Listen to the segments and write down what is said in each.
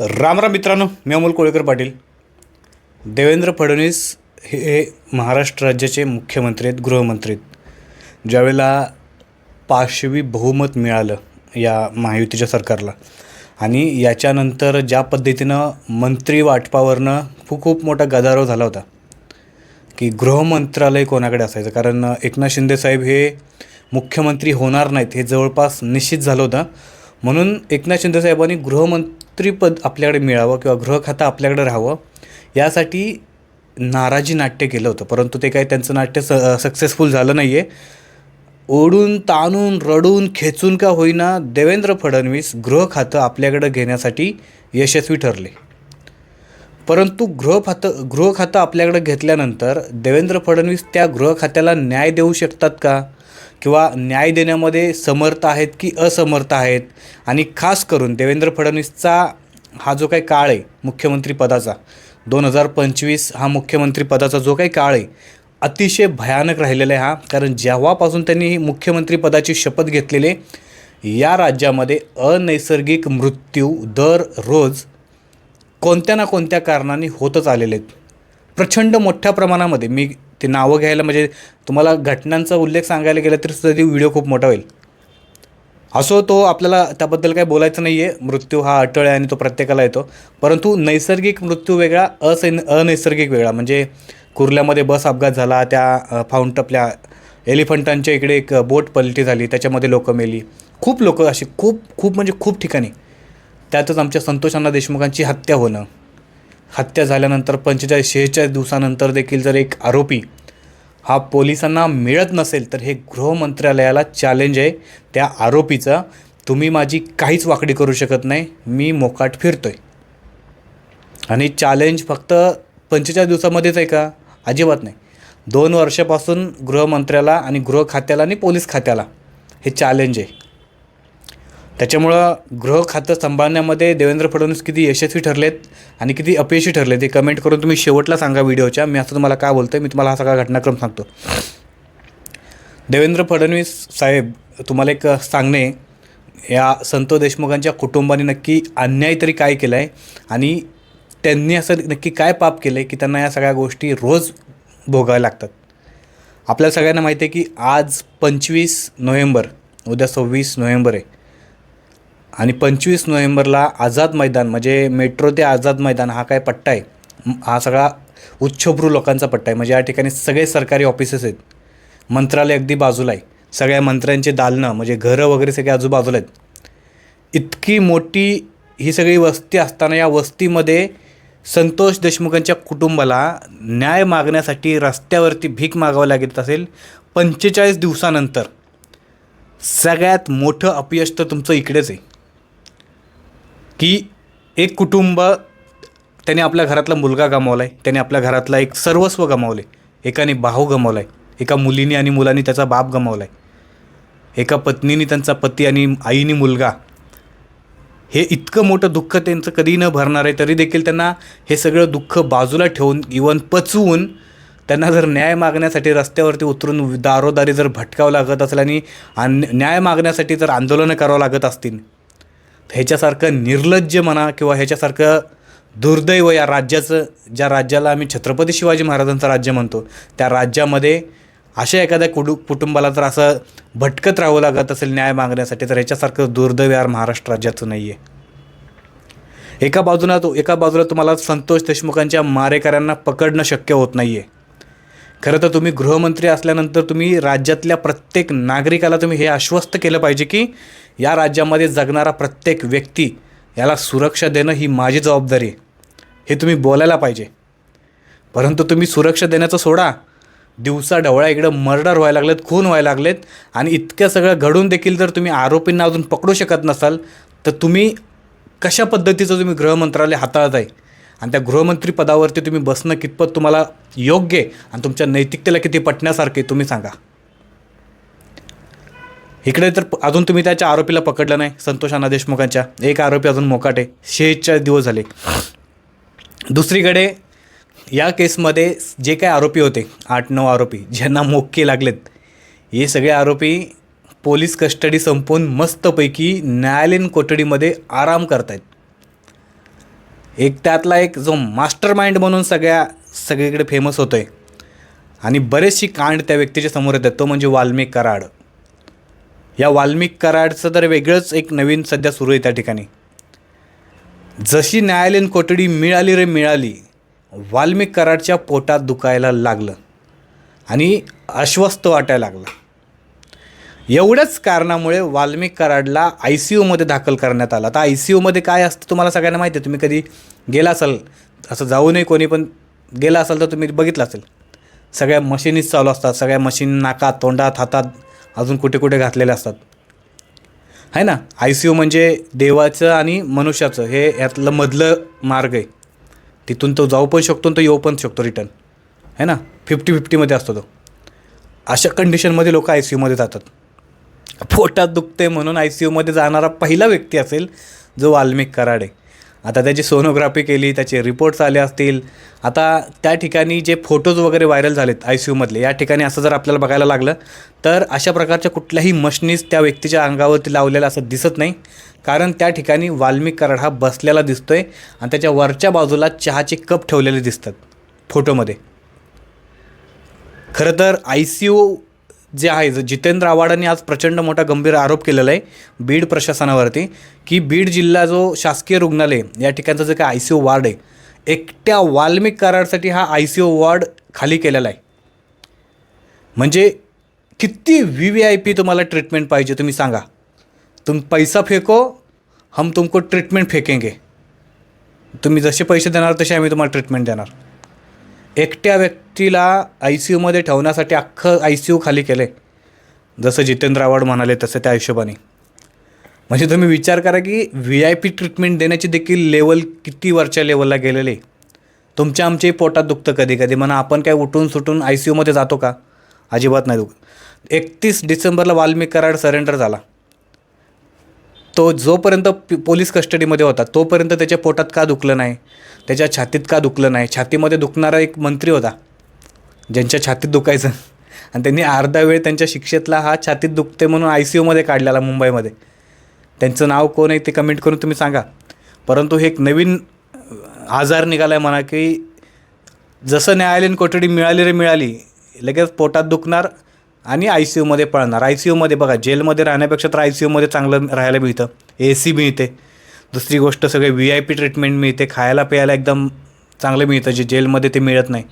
राम राम मित्रांनो मी अमोल कोळेकर पाटील. देवेंद्र फडणवीस हे हे महाराष्ट्र राज्याचे मुख्यमंत्री आहेत गृहमंत्री आहेत. ज्यावेळेला पाचवी बहुमत मिळालं या महायुतीच्या सरकारला आणि याच्यानंतर ज्या पद्धतीनं मंत्री वाटपावरनं खूप खूप मोठा गदारोळ झाला होता की गृहमंत्रालय कोणाकडे असायचं? कारण एकनाथ शिंदेसाहेब हे मुख्यमंत्री होणार नाहीत हे जवळपास निश्चित झालं होतं. म्हणून एकनाथ शिंदेसाहेबांनी गृहमंत्रीपद आपल्याकडे मिळावं किंवा गृहखातं आपल्याकडे राहावं यासाठी नाराजी नाट्य केलं होतं. परंतु ते काही त्यांचं नाट्य स सक्सेसफुल झालं नाही आहे ओढून ताणून रडून खेचून का होईना देवेंद्र फडणवीस गृह खातं आपल्याकडं घेण्यासाठी यशस्वी ठरले. परंतु गृह खातं गृह खातं आपल्याकडं घेतल्यानंतर देवेंद्र फडणवीस त्या गृह खात्याला न्याय देऊ शकतात का? किंवा न्याय देण्यामध्ये समर्थ आहेत की असमर्थ आहेत? आणि खास करून देवेंद्र फडणवीसचा हा जो काही काळ आहे मुख्यमंत्रीपदाचा दोन हजार पंचवीस हा मुख्यमंत्रीपदाचा जो काही काळ आहे अतिशय भयानक राहिलेला आहे हा. कारण जेव्हापासून त्यांनी ही शपथ घेतलेली आहे, या राज्यामध्ये अनैसर्गिक मृत्यू दररोज कोणत्या ना कोणत्या कारणाने होतच आलेले आहेत. प्रचंड मोठ्या प्रमाणामध्ये मी ते नावं घ्यायला म्हणजे तुम्हाला घटनांचा उल्लेख सांगायला गेला तर सुद्धा ती व्हिडिओ खूप मोठा होईल. असो तो आपल्याला त्याबद्दल काही बोलायचं नाही आहे मृत्यू हा अटळ आहे आणि तो प्रत्येकाला येतो. परंतु नैसर्गिक मृत्यू वेगळा असैन अनैसर्गिक वेगळा. म्हणजे कुर्ल्यामध्ये बस अपघात झाला त्या अ, फाउंट आपल्या एलिफंटांच्या इकडे एक बोट पलटी झाली त्याच्यामध्ये लोकं मेली. खूप लोकं अशी खूप खूप म्हणजे खूप ठिकाणी. त्यातच आमच्या संतोषांना देशमुखांची हत्या होणं. हत्या झाल्यानंतर पंचेचाळीस शेहेचाळीस दिवसानंतर देखील जर एक आरोपी हा पोलिसांना मिळत नसेल तर हे गृहमंत्रालयाला चॅलेंज आहे. त्या आरोपीचं तुम्ही माझी काहीच वाकडी करू शकत नाही मी मोकाट फिरतोय. आणि चॅलेंज फक्त पंचेचाळीस दिवसामध्येच आहे का? अजिबात नाही. दोन वर्षापासून गृहमंत्र्याला आणि गृह खात्याला आणि पोलीस खात्याला हे चॅलेंज आहे. त्याच्यामुळं गृह खातं सांभाळण्यामध्ये देवेंद्र फडणवीस किती यशस्वी ठरलेत आणि किती अपयशी ठरले ते कमेंट करून तुम्ही शेवटला सांगा व्हिडिओच्या. मी असं तुम्हाला काय बोलतो मी तुम्हाला हा सगळा घटनाक्रम सांगतो. देवेंद्र फडणवीस साहेब तुम्हाला एक सांगणे या संतोष देशमुखांच्या कुटुंबाने नक्की अन्याय तरी काय केला आहे आणि त्यांनी असं नक्की काय पाप केलं आहे की त्यांना या सगळ्या गोष्टी रोज भोगाव्या लागतात? आपल्या सगळ्यांना माहिती आहे की आज पंचवीस नोव्हेंबर उद्या सव्वीस नोव्हेंबर आहे. आणि पंचवीस नोव्हेंबरला आझाद मैदान म्हणजे मेट्रो ते आझाद मैदान हा काय पट्टा आहे? हा सगळा उच्चभ्रू लोकांचा पट्टा आहे. म्हणजे या ठिकाणी सगळे सरकारी ऑफिसेस आहेत. मंत्रालय अगदी बाजूला आहे. सगळ्या मंत्र्यांचे दालनं म्हणजे घरं वगैरे सगळे आजूबाजूला आहेत. इतकी मोठी ही सगळी वस्ती असताना या वस्तीमध्ये संतोष देशमुखांच्या कुटुंबाला न्याय मागण्यासाठी रस्त्यावरती भीक मागावं लागत असेल पंचेचाळीस दिवसानंतर. सगळ्यात मोठं अपयश तर तुमचं इकडेच आहे. की एक कुटुंब त्याने आपल्या घरातला मुलगा गमावला आहे त्याने आपल्या घरातला एक सर्वस्व गमावले एकाने भाऊ गमावला आहे एका मुलीने आणि मुलाने त्याचा बाप गमावला आहे एका पत्नीने त्यांचा पती आणि आईने मुलगा हे इतकं मोठं दुःख त्यांचं कधी न भरणार आहे तरी देखील त्यांना हे सगळं दुःख बाजूला ठेवून इवन पचवून त्यांना जर न्याय मागण्यासाठी रस्त्यावरती उतरून दारोदारी जर भटकावं लागत असेल आणि न्याय मागण्यासाठी जर आंदोलनं करावं लागत असतील ह्याच्यासारखं निर्लज्ज म्हणा किंवा ह्याच्यासारखं दुर्दैव या राज्याचं ज्या राज्याला आम्ही छत्रपती शिवाजी महाराजांचं राज्य म्हणतो त्या राज्यामध्ये अशा एखाद्या कुडु कुटुंबाला जर असं भटकत राहावं लागत असेल न्याय मागण्यासाठी तर ह्याच्यासारखं दुर्दैव यार महाराष्ट्र राज्याचं नाही आहे एका बाजूला तो एका बाजूला तुम्हाला संतोष देशमुखांच्या मारेकऱ्यांना पकडणं शक्य होत नाही आहे खरं तर तुम्ही गृहमंत्री असल्यानंतर तुम्ही राज्यातल्या प्रत्येक नागरिकाला तुम्ही हे आश्वस्त केलं पाहिजे की या राज्यामध्ये जगणारा प्रत्येक व्यक्ती याला सुरक्षा देणं ही माझी जबाबदारी आहे. हे तुम्ही बोलायला पाहिजे. परंतु तुम्ही सुरक्षा देण्याचं सोडा. दिवसा ढवळ्या इकडं मर्डर व्हायला लागलेत खून व्हायला लागलेत आणि इतकं सगळं घडून देखील जर तुम्ही आरोपींना अजून पकडू शकत नसाल तर तुम्ही कशा पद्धतीचं तुम्ही गृहमंत्रालय हाताळत आहे आणि त्या गृहमंत्री पदावरती तुम्ही बसणं कितपत तुम्हाला योग्य आहे आणि तुमच्या नैतिकतेला किती पटण्यासारखे तुम्ही सांगा. इकडे तर अजून तुम्ही त्याच्या आरोपीला पकडलं नाही संतोष अण्णा देशमुखांच्या. एक आरोपी अजून मोकाट आहे. शेहेचाळीस दिवस झाले. दुसरीकडे या केसमध्ये जे काय आरोपी होते आठ नऊ आरोपी ज्यांना मोक्के लागलेत हे सगळे आरोपी पोलीस कस्टडी संपवून मस्तपैकी न्यायालयीन कोठडीमध्ये आराम करतायत. एक त्यातला एक जो मास्टर माइंड म्हणून सगळ्या सगळीकडे फेमस होतो आहे आणि बरेचशी कांड त्या व्यक्तीच्या समोर येतात. तो म्हणजे वाल्मिक कराड. या वाल्मिक कराडचं तर वेगळंच एक नवीन सध्या सुरू आहे त्या ठिकाणी. जशी न्यायालयीन कोठडी मिळाली रे मिळाली वाल्मिक कराडच्या पोटात दुखायला लागलं. आणि अस्वस्थ वाटायला लागलं. एवढ्याच कारणामुळे वाल्मिक कराडला आय सी यूमध्ये दाखल करण्यात आला. आता आय सी यूमध्ये काय असतं तुम्हाला सगळ्यांना माहिती आहे. तुम्ही कधी गेला असाल असं जाऊ नये कोणी पण गेला असाल तर तुम्ही बघितलं असेल. सगळ्या मशीनीच चालू असतात. सगळ्या मशीन नाकात तोंडात हातात अजून कुठे कुठे घातलेले असतात. आहे ना? आय सी यू म्हणजे देवाचं आणि मनुष्याचं. हे यातलं मधलं मार्ग आहे. तिथून तो जाऊ पण शकतो आणि तो येऊ पण शकतो रिटर्न आहे ना? फिफ्टी फिफ्टीमध्ये असतो तो. अशा कंडिशनमध्ये लोक आय सी यूमध्ये जातात. पोटात दुखते म्हणून आय सी यूमध्ये जाणारा पहिला व्यक्ती असेल जो वाल्मिक कराड. आहे आता त्याची सोनोग्राफी केली त्याचे रिपोर्ट्स आले असतील. आता त्या ठिकाणी जे फोटोज वगैरे व्हायरल झालेत आय सी यूमधले या ठिकाणी असं जर आपल्याला बघायला लागलं तर अशा प्रकारच्या कुठल्याही मशनीज त्या व्यक्तीच्या अंगावरती लावलेल्या असं दिसत नाही. कारण त्या ठिकाणी वाल्मिक कराड हा बसलेला दिसतोय आणि त्याच्या वरच्या बाजूला चहाचे कप ठेवलेले दिसतात फोटोमध्ये. खरं तर आय सी यू जे आहे जितेंद्र आव्हाडांनी आज प्रचंड मोठा गंभीर आरोप केलेला आहे बीड प्रशासनावरती की बीड जिल्हा जो शासकीय रुग्णालय या ठिकाणचं जे काय आय सी यू वॉर्ड आहे एकट्या वाल्मिक कराडसाठी हा आय सी यू वॉर्ड खाली केलेला आहे. म्हणजे किती व्ही व्ही आय पी तुम्हाला ट्रीटमेंट पाहिजे तुम्ही सांगा. तुम पैसा फेको हम तुमको ट्रीटमेंट फेकेंगे. तुम्ही जसे पैसे देणार तसे आम्ही तुम्हाला ट्रीटमेंट देणार. एकट्या व्यक्तीला आय सी यूमध्ये ठेवण्यासाठी अख्खं आय सी यू खाली केलं आहे जसं जितेंद्र आव्हाड म्हणाले तसं त्या हिशोबाने. म्हणजे तुम्ही विचार करा की व्ही आय पी ट्रीटमेंट देण्याची देखील लेवल किती वरच्या लेवलला गेलेले आहे. तुमच्या आमच्याही पोटात दुखतं कधी कधी म्हणा आपण काय उठून सुटून आय सी यूमध्ये जातो का? अजिबात नाही दुख एकतीस डिसेंबरला वाल्मिक कराड सरेंडर झाला. तो जोपर्यंत पोलीस कस्टडीमध्ये होता तोपर्यंत त्याच्या पोटात का दुखलं नाही? त्याच्या छातीत का दुखलं नाही? छातीमध्ये दुखणारा एक मंत्री होता ज्यांच्या छातीत दुखायचं. आणि त्यांनी अर्धा वेळ त्यांच्या शिक्षेतला हा छातीत दुखते म्हणून आय सी यूमध्ये काढलेला मुंबईमध्ये. त्यांचं नाव कोण आहे ते कमेंट करून तुम्ही सांगा. परंतु हे एक नवीन आजार निघाला आहे म्हणा की जसं न्यायालयीन कोठडी मिळाली रे मिळाली लगेच पोटात दुखणार आणि आय सी यूमध्ये पळणार. आय सी यूमध्ये बघा जेलमध्ये राहण्यापेक्षा तर आय सी यूमध्ये चांगलं राहायला मिळतं. ए सी मिळते दुसरी गोष्ट सगळे व्ही आय पी ट्रीटमेंट मिळते खायला प्यायला एकदम चांगलं मिळतं जे जेलमध्ये ते मिळत नाही.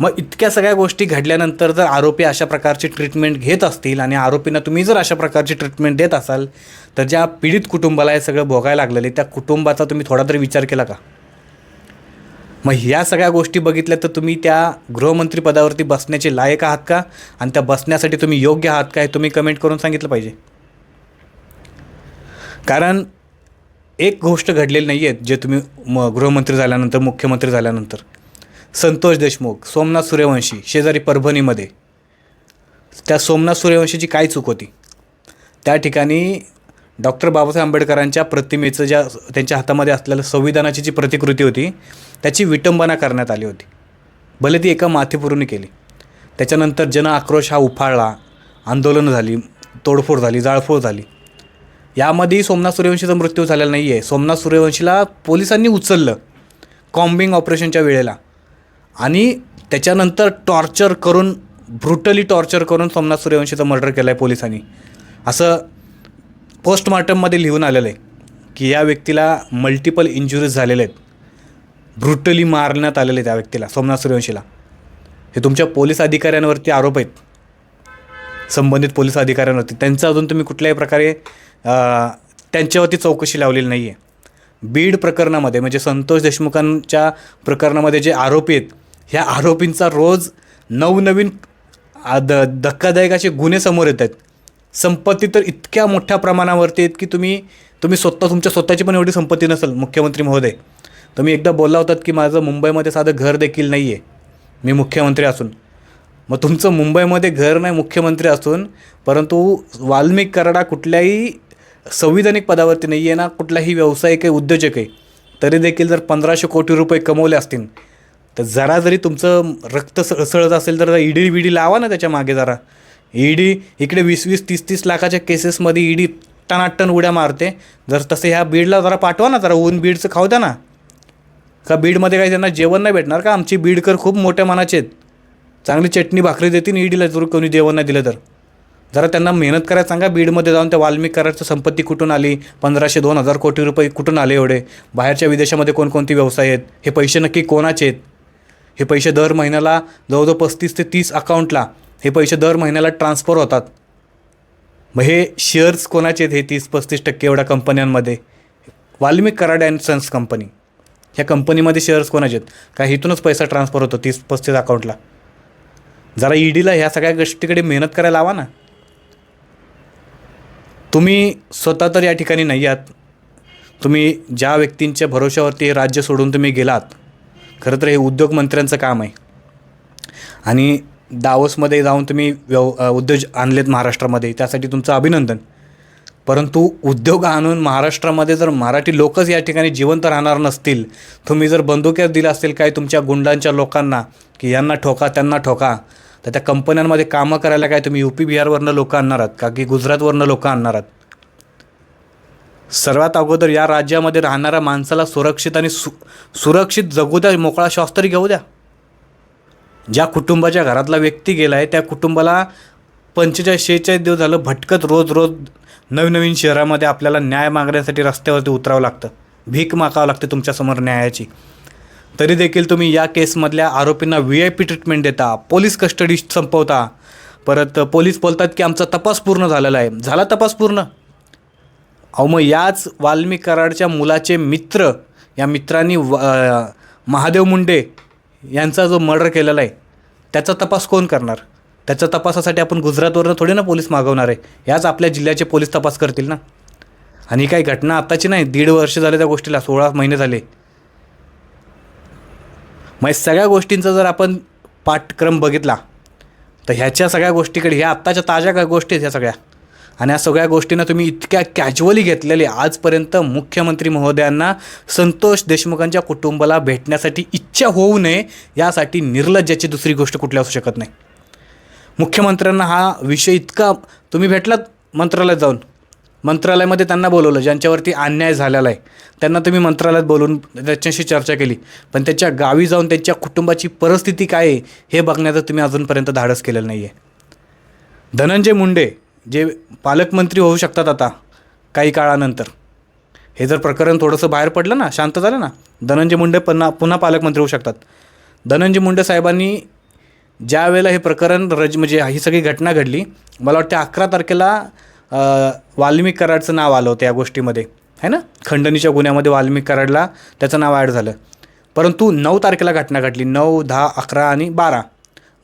मग इतक्या सगळ्या गोष्टी घडल्यानंतर जर आरोपी अशा प्रकारची ट्रीटमेंट घेत असतील आणि आरोपींना तुम्ही जर अशा प्रकारची ट्रीटमेंट देत असाल तर ज्या पीडित कुटुंबाला हे सगळं भोगायला लागलेले त्या कुटुंबाचा तुम्ही थोडा तरी विचार केला का? मग ह्या सगळ्या गोष्टी बघितल्या तर तुम्ही त्या गृहमंत्रीपदावरती बसण्याचे लायक आहात का? आणि त्या बसण्यासाठी तुम्ही योग्य आहात का हे तुम्ही कमेंट करून सांगितलं पाहिजे. कारण एक गोष्ट घडलेली नाही आहे जे तुम्ही म गृहमंत्री झाल्यानंतर मुख्यमंत्री झाल्यानंतर. संतोष देशमुख सोमनाथ सूर्यवंशी शेजारी परभणीमध्ये. त्या सोमनाथ सूर्यवंशीची काय चूक होती? त्या ठिकाणी डॉक्टर बाबासाहेब आंबेडकरांच्या प्रतिमेचं ज्या त्यांच्या हातामध्ये असलेल्या संविधानाची जी प्रतिकृती होती त्याची विटंबना करण्यात आली होती. भले ती एका माथेपुरूने केली. त्याच्यानंतर जन आक्रोश हा उफाळला आंदोलनं झाली तोडफोड झाली जाळफोड झाली. यामध्ये सोमनाथ सूर्यवंशीचा मृत्यू झालेला नाही आहे सोमनाथ सूर्यवंशीला पोलिसांनी उचललं. कॉम्बिंग ऑपरेशनच्या वेळेला. आणि त्याच्यानंतर टॉर्चर करून ब्रुटली टॉर्चर करून सोमनाथ सूर्यवंशीचं मर्डर केलं आहे पोलिसांनी. असं पोस्टमॉर्टममध्ये लिहून आलेलं आहे की या व्यक्तीला मल्टिपल इंजुरीज झालेले आहेत. ब्रुटली मारण्यात आलेले आहे त्या व्यक्तीला सोमनाथ सूर्यवंशीला. हे तुमच्या पोलीस अधिकाऱ्यांवरती आरोप आहेत. संबंधित पोलीस अधिकाऱ्यांवरती. त्यांचं अजून तुम्ही कुठल्याही प्रकारे त्यांच्यावरती चौकशी लावलेली नाही आहे बीड प्रकरणामध्ये म्हणजे संतोष देशमुखांच्या प्रकरणामध्ये जे आरोपी आहेत ह्या आरोपींचा रोज नवनवीन द धक्कादायक असे गुन्हे समोर येत आहेत. संपत्ती तर इतक्या मोठ्या प्रमाणावरती आहेत की तुम्ही तुम्ही स्वतः तुमच्या स्वतःची पण एवढी संपत्ती नसेल मुख्यमंत्री महोदय. तुम्ही एकदा बोलला होतात की माझं मुंबईमध्ये साधं घर देखील नाही आहे मी मुख्यमंत्री असून. मग तुमचं मुंबईमध्ये घर नाही मुख्यमंत्री असून परंतु वाल्मिक करडा कुठल्याही संविधानिक पदावरती नाही आहे ना कुठलाही व्यावसायिक आहे उद्योजक आहे तरी देखील जर पंधराशे कोटी रुपये कमवले असतील तर जरा जरी तुमचं रक्त सळसळत असेल तर ईडी बिडी लावा ना त्याच्यामागे जरा. ईडी इकडे वीस वीस तीस तीस लाखाच्या केसेसमध्ये ईडी टनाटन उड्या मारते. जर तसं ह्या बीडला जरा पाठवा ना जरा ऊन बीडचं खाऊ द्या ना. का बीडमध्ये काही त्यांना जेवण नाही भेटणार का? आमची बीडकर खूप मोठ्या मनाचे आहेत. चांगली चटणी भाकरी देतील ईडीला जर कोणी जेवण नाही दिलं तर. जरा त्यांना मेहनत करायला सांगा बीडमध्ये जाऊन त्या वाल्मिक कराडचं संपत्ती कुठून आली? पंधराशे दोन हजार कोटी रुपये कुठून आले एवढे? बाहेरच्या विदेशामध्ये कोणकोणते व्यवसाय आहेत? हे पैसे नक्की कोणाचे आहेत? हे पैसे दर महिन्याला जवळजवळ पस्तीस ते तीस अकाउंटला हे पैसे दर महिन्याला ट्रान्सफर होतात. मग हे शेअर्स कोणाचे आहेत हे तीस पस्तीस टक्के एवढ्या कंपन्यांमध्ये? Walmik Karad and sons company. ह्या कंपनीमध्ये शेअर्स कोणाचे आहेत? का इथूनच पैसा ट्रान्सफर होतो तीस पस्तीस अकाउंटला जरा ईडीला ह्या सगळ्या गोष्टीकडे मेहनत करायला लावा ना. तुम्ही स्वतः तर या ठिकाणी नाही आहात. तुम्ही ज्या व्यक्तींच्या भरोश्यावरती हे राज्य सोडून तुम्ही गेलात खरं तर हे उद्योगमंत्र्यांचं काम आहे. आणि दावोसमध्ये जाऊन तुम्ही व्यव उद्योग आणलेत महाराष्ट्रामध्ये त्यासाठी तुमचं अभिनंदन. परंतु उद्योग आणून महाराष्ट्रामध्ये जर मराठी लोकच या ठिकाणी जिवंत राहणार नसतील तुम्ही जर बंदुक्यात दिलं असतील काय तुमच्या गुंडांच्या लोकांना की यांना ठोका त्यांना ठोका तर त्या कंपन्यांमध्ये कामं करायला काय तुम्ही यू पी बिहारवरनं लोकं आणणार आहात? का की गुजरातवरनं लोकं आणणार आहात? सर्वात अगोदर या राज्यामध्ये राहणाऱ्या माणसाला सुरक्षित आणि सु सुरक्षित जगू द्या मोकळा श्वास तरी घेऊ द्या. ज्या कुटुंबाच्या घरातला व्यक्ती गेला आहे त्या कुटुंबाला पंचेचाळीस शेहेचाळीस दिवस झालं भटकत रोज रोज नवीन नवीन शहरामध्ये आपल्याला न्याय मागण्यासाठी रस्त्यावरती उतरावं लागतं. भीक मागावं लागते तुमच्यासमोर न्यायाची. तरी देखील तुम्ही या केसमधल्या आरोपींना व्ही आय पी ट्रीटमेंट देता पोलीस कस्टडी संपवता. परत पोलीस बोलतात की आमचा तपास पूर्ण झालेला आहे. झाला तपास पूर्ण? अहो मग याच वाल्मी कराडच्या मुलाचे मित्र या मित्रांनी व महादेव मुंडे यांचा जो मर्डर केलेला आहे त्याचा तपास कोण करणार? त्याच्या तपासासाठी आपण गुजरातवरनं थोडी ना पोलीस मागवणार आहे. याच आपल्या जिल्ह्याचे पोलीस तपास करतील ना? आणि काही घटना आत्ताची नाही दीड वर्ष झाले त्या गोष्टीला सोळा महिने झाले. मग या सगळ्या गोष्टींचा जर आपण पाठक्रम बघितला तर ह्याच्या सगळ्या गोष्टीकडे ह्या आत्ताच्या ताज्या काय गोष्टी आहेत ह्या सगळ्या? आणि या सगळ्या गोष्टींना तुम्ही इतक्या कॅज्युअली घेतलेले आजपर्यंत मुख्यमंत्री महोदयांना संतोष देशमुखांच्या कुटुंबाला भेटण्यासाठी इच्छा होऊ नये यासाठी निर्लज्जाची दुसरी गोष्ट कुठली असू शकत नाही. मुख्यमंत्र्यांना हा विषय इतका तुम्ही भेटलात मंत्रालयात जाऊन. मंत्रालयामध्ये त्यांना बोलवलं ज्यांच्यावरती अन्याय झालेला आहे. त्यांना तुम्ही मंत्रालयात बोलून त्याच्याशी चर्चा केली. पण त्याच्या गावी जाऊन त्यांच्या कुटुंबाची परिस्थिती काय आहे हे बघण्याचं तुम्ही अजूनपर्यंत धाडस केलेलं नाही आहे धनंजय मुंडे जे पालकमंत्री होऊ शकतात आता काही काळानंतर. हे जर प्रकरण थोडंसं बाहेर पडलं ना शांत झालं ना धनंजय मुंडे पुन्हा पुन्हा पालकमंत्री होऊ शकतात. धनंजय मुंडे साहेबांनी ज्या वेळेला हे प्रकरण रज म्हणजे ही सगळी घटना घडली मला वाटतं अकरा तारखेला वाल्मिक कराडचं नाव आलं होतं या गोष्टीमध्ये आहे ना? खंडणीच्या गुन्ह्यामध्ये वाल्मिक कराडला त्याचं नाव ॲड झालं. परंतु नऊ तारखेला घटना घडली नऊ दहा अकरा आणि बारा.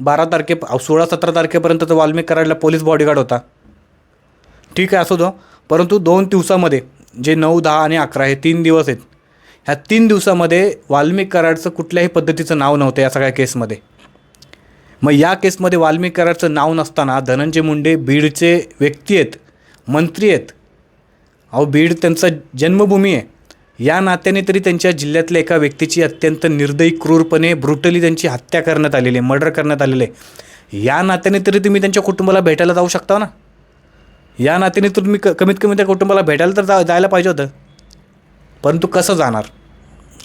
बारा तारखे सोळा सतरा तारखेपर्यंत तर वाल्मिक कराडला पोलीस बॉडीगार्ड होता. ठीक आहे असू दो. परंतु दोन दिवसामध्ये जे नऊ दहा आणि अकरा हे तीन दिवस आहेत ह्या तीन दिवसामध्ये वाल्मिक कराडचं कुठल्याही पद्धतीचं नाव नव्हतं या सगळ्या केसमध्ये. मग या केसमध्ये वाल्मिक कराडचं नाव नसताना धनंजय मुंडे बीडचे व्यक्ती आहेत मंत्री आहेत. अहो बीड त्यांचा जन्मभूमी आहे. या नात्याने तरी त्यांच्या जिल्ह्यातल्या एका व्यक्तीची अत्यंत निर्दयी क्रूरपणे ब्रुटली त्यांची हत्या करण्यात आलेली आहे मर्डर करण्यात आलेले आहे. या नात्याने तरी तुम्ही त्यांच्या कुटुंबाला भेटायला जाऊ शकता ना? या नात्याने तुम्ही क कमीत कमी त्या कुटुंबाला भेटायला तर जा जायला पाहिजे होतं. परंतु कसं जाणार?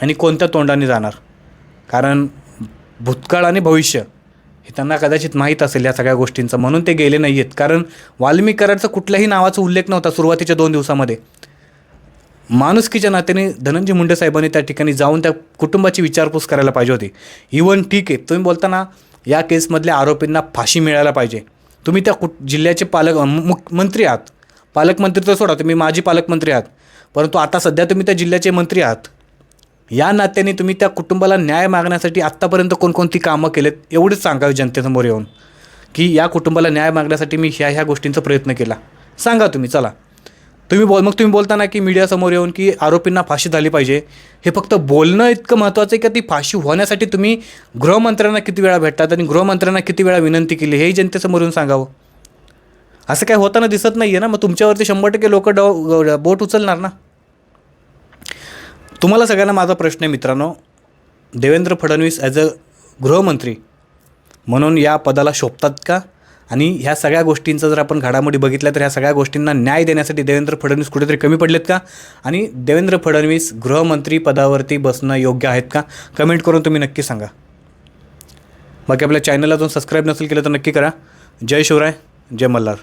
आणि कोणत्या तोंडाने जाणार? कारण भूतकाळ आणि भविष्य हे त्यांना कदाचित माहीत असेल या सगळ्या गोष्टींचं. म्हणून ते गेले नाही आहेत कारण वाल्मिकराचं कुठल्याही नावाचा उल्लेख नव्हता सुरुवातीच्या दोन दिवसामध्ये. माणुसकीच्या नात्याने धनंजय मुंडे साहेबांनी त्या ठिकाणी जाऊन त्या कुटुंबाची विचारपूस करायला पाहिजे होती. इवन ठीक आहे तुम्ही बोलताना या केसमधल्या आरोपींना फाशी मिळायला पाहिजे. तुम्ही त्या कुट जिल्ह्याचे पालक मुख्यमंत्री मंत्री आहात. पालकमंत्री तर सोडा तुम्ही माजी पालकमंत्री आहात. परंतु आता सध्या तुम्ही त्या जिल्ह्याचे मंत्री आहात. या नात्याने तुम्ही त्या कुटुंबाला न्याय मागण्यासाठी आत्तापर्यंत कोणकोणती कामं केलेत एवढंच सांगावे जनतेसमोर येऊन. की या कुटुंबाला न्याय मागण्यासाठी मी ह्या ह्या गोष्टींचा प्रयत्न केला. सांगा तुम्ही चला. तुम्ही बोल मग तुम्ही बोलताना की मीडियासमोर येऊन की आरोपींना फाशी झाली पाहिजे. हे फक्त बोलणं इतकं महत्त्वाचं आहे का ती फाशी होण्यासाठी तुम्ही गृहमंत्र्यांना किती वेळा भेटतात आणि गृहमंत्र्यांना किती वेळा विनंती केली हेही जनतेसमोर येऊन सांगावं. असं काय होताना दिसत नाही आहे ना? मग तुमच्यावरती शंभर टक्के लोक डो बोट उचलणार ना? तुम्हाला सगळ्यांना माझा प्रश्न आहे मित्रांनो. देवेंद्र फडणवीस ॲज अ गृहमंत्री म्हणून या पदाला शोभतात का? आणि ह्या सगळ्या गोष्टींचा जर आपण घडामोडी बघितल्या तर ह्या सगळ्या गोष्टींना न्याय देण्यासाठी देवेंद्र फडणवीस कुठेतरी कमी पडलेत का? आणि देवेंद्र फडणवीस गृहमंत्री पदावरती बसणं योग्य आहेत का? कमेंट करून तुम्ही नक्की सांगा. बाकी आपल्या चॅनलला अजून सबस्क्राईब नसेल केलं तर नक्की करा. जय शिवराय जय मल्हार.